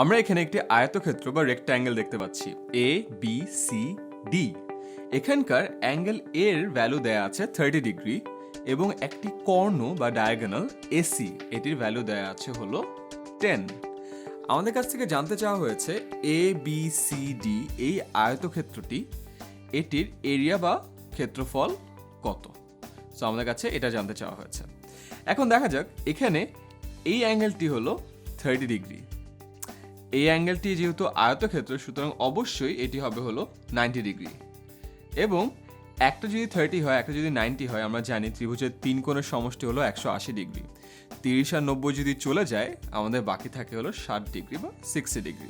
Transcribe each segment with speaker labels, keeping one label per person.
Speaker 1: আমরা এখানে একটি আয়তক্ষেত্র বা রেক্ট্যাঙ্গেল দেখতে পাচ্ছি এ বি সি ডি এখানকার অ্যাঙ্গেল এর ভ্যালু দেয়া আছে থার্টি ডিগ্রি এবং একটি কর্ণ বা ডায়াগোনাল এসি এটির ভ্যালু দেয়া আছে হলো টেন আমাদের কাছ থেকে জানতে চাওয়া হয়েছে এ বি সি ডি এই আয়তক্ষেত্রটি, এটির এরিয়া বা ক্ষেত্রফল কত? সো আমাদের কাছে এটা জানতে চাওয়া হয়েছে। এখন দেখা যাক, এখানে এই অ্যাঙ্গেলটি হলো থার্টি ডিগ্রি এই অ্যাঙ্গেলটি যেহেতু আয়তক্ষেত্র, সুতরাং অবশ্যই এটি হবে হলো নাইনটি ডিগ্রি। এবং একটা যদি থার্টি হয়, একটা যদি নাইনটি হয়, আমরা জানি ত্রিভুজের তিন কোণের সমষ্টি হলো একশো আশি ডিগ্রি। তিরিশ আর নব্বই যদি চলে যায়, আমাদের বাকি থাকে হলো ষাট ডিগ্রি বা সিক্সটি ডিগ্রি।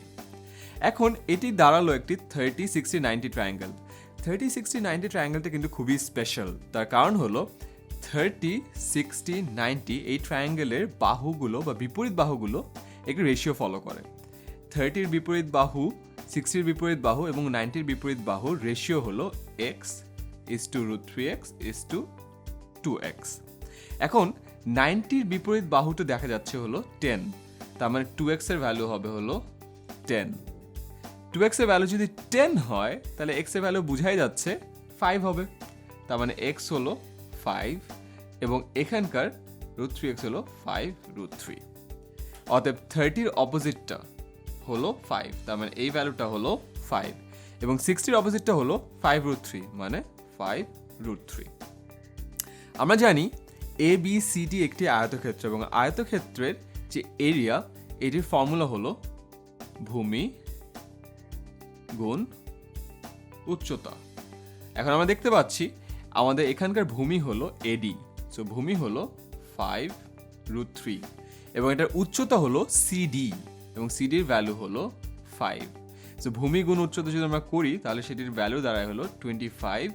Speaker 1: এখন এটি দাঁড়াল একটি thirty, sixty, ninety triangle. Thirty, sixty, ninety ট্রায়াঙ্গেলটা কিন্তু খুবই স্পেশাল। তার কারণ হলো থার্টি, সিক্সটি, নাইনটি এই ট্রায়াঙ্গেলের বাহুগুলো বা বিপরীত বাহুগুলো একটি রেশিও ফলো করে। থার্টির বিপরীত বাহু, সিক্সটির বিপরীত বাহু এবং নাইনটির বিপরীত বাহুর রেশিও হলো x is two root three x is two two x এখন নাইনটির বিপরীত বাহুটা দেখা যাচ্ছে হলো টেন তার মানে টু এক্সের ভ্যালু হবে হলো টেন টু এক্সের ভ্যালু যদি টেন হয়, তাহলে এক্সের ভ্যালু বুঝাই যাচ্ছে ফাইভ হবে, তার মানে এক্স হলো ফাইভ এবং এখানকার রুট থ্রি এক্স হলো ফাইভ রুট থ্রি অতএব থার্টির অপোজিটটা হলো ফাইভ তার মানে এই ভ্যালুটা হলো ফাইভ এবং সিক্সটির অপোজিটটা হলো ফাইভ রুট থ্রি মানে ফাইভ রুট থ্রি আমরা জানি এ বি সি ডি একটি আয়তক্ষেত্র এবং আয়তক্ষেত্রের যে এরিয়া এটির ফর্মুলা হলো ভূমি গুণ উচ্চতা। এখন আমরা দেখতে পাচ্ছি আমাদের এখানকার ভূমি হলো এডি সো ভূমি হলো ফাইভ রুট থ্রি এবং এটার উচ্চতা হলো সিডি এবং সিডির ভ্যালু হলো ফাইভ সো ভূমি গুণ উচ্চতা যদি আমরা করি, তাহলে সেটির ভ্যালু দাঁড়ায় হলো twenty five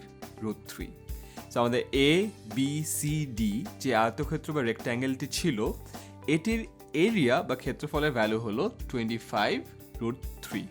Speaker 1: root three so আমাদের এ বি সি ডি যে আয়তক্ষেত্র বা রেক্ট্যাঙ্গেলটি ছিল, এটির এরিয়া বা ক্ষেত্রফলের ভ্যালু হলো টোয়েন্টি ফাইভ রুট থ্রি